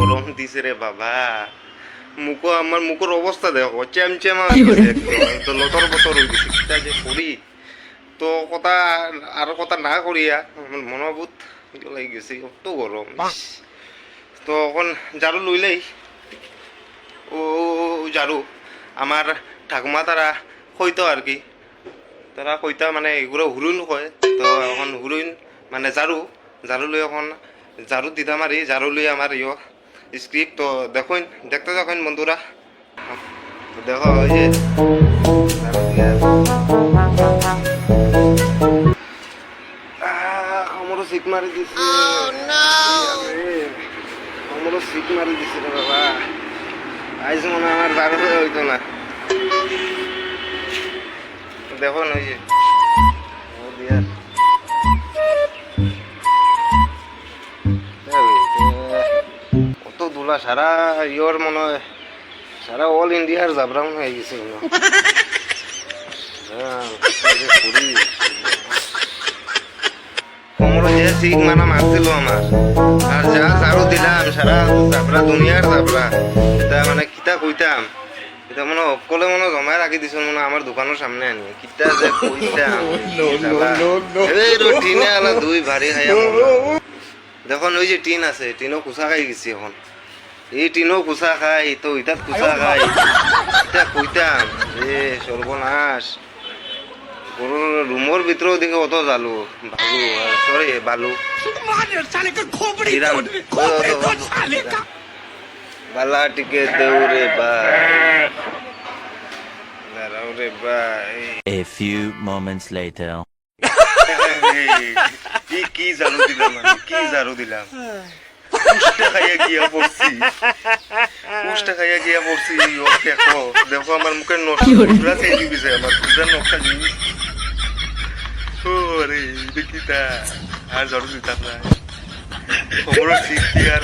গরম দিছে রে বাবা। মুখো আমার মুখের অবস্থা দেখো গেছে তো লতর বতর হয়ে গেছি। কিতা যে করি তো কথা আর কথা না করিয়া আমার মনোভূত লাগি গেছে অত গরম। তো এখন ঝাড়ু লইলেই ও ঝাড়ু। আমার ঠাকুমা তারা কইতো আর কি। তারা কইতা মানে এগুলো হুরুন কয় তো এখন হুরুন মানে ঝাড়ু। ঝাড়ু লই এখন ঝাড়ু দিতাম আর ঝাড়ু লই আমার ইয়। স্ক্রিপ্ট তো দেখুন দেখতে দেখুন বন্ধুরা। তো দেখো। আহ, আমারও সিক মারি দিছে। আমারও সিক মারি দিছে রে বাবা। আইজ মনে আমার হইতো না। দেখুন ওই যে। ও দিয়ার কত সারা ইয়র মনে হয় সারা অল ইন্ডিয়ার জাবরা মনে হয়ে গেছে কোথায় যে করি? কোমরে যে সিক মানা মারছিল আমার। আর যা ঝাড়ু দিলাম সারা জাবরা দুনিয়ার জাবরা। এটা মানে কিতা কইতাম এটা মনে অকলে মনে জমাই রাখি দিছ মনে আমার দোকানের সামনে আনি। কিতা যে কইতাম এই টিনে আলা দুই ভারী মরলাম। দেখুন ওই যে টিন আছে টিনও কুচা খাই গেছি এখন। এই টিনও কুচা খাই তো ইটাত কুচা খাই এটা কইতাম এ সর্বনাশ গরুর রুমের ভিতরেও দেখে অত জালু বালু সরি বালু বালা টিকে দেউরে বা দাঁড়াও রে ভাই A few moments later. কি কি ঝাড়ু দিলাম কি ঝাড়ু দিলাম পুষ্টা খাইয়া গিয়া পড়ছি পুষ্টা খাইয়া গিয়া পড়ছি ও দেখো দেখো আমার মুখে নষ্ট পুরা চেঞ্জ গেছে আমার পুরা নকশা জিনিস ও রে দেখিতা আর ঝাড়ু দিতাম না খবর ঠিক কি আর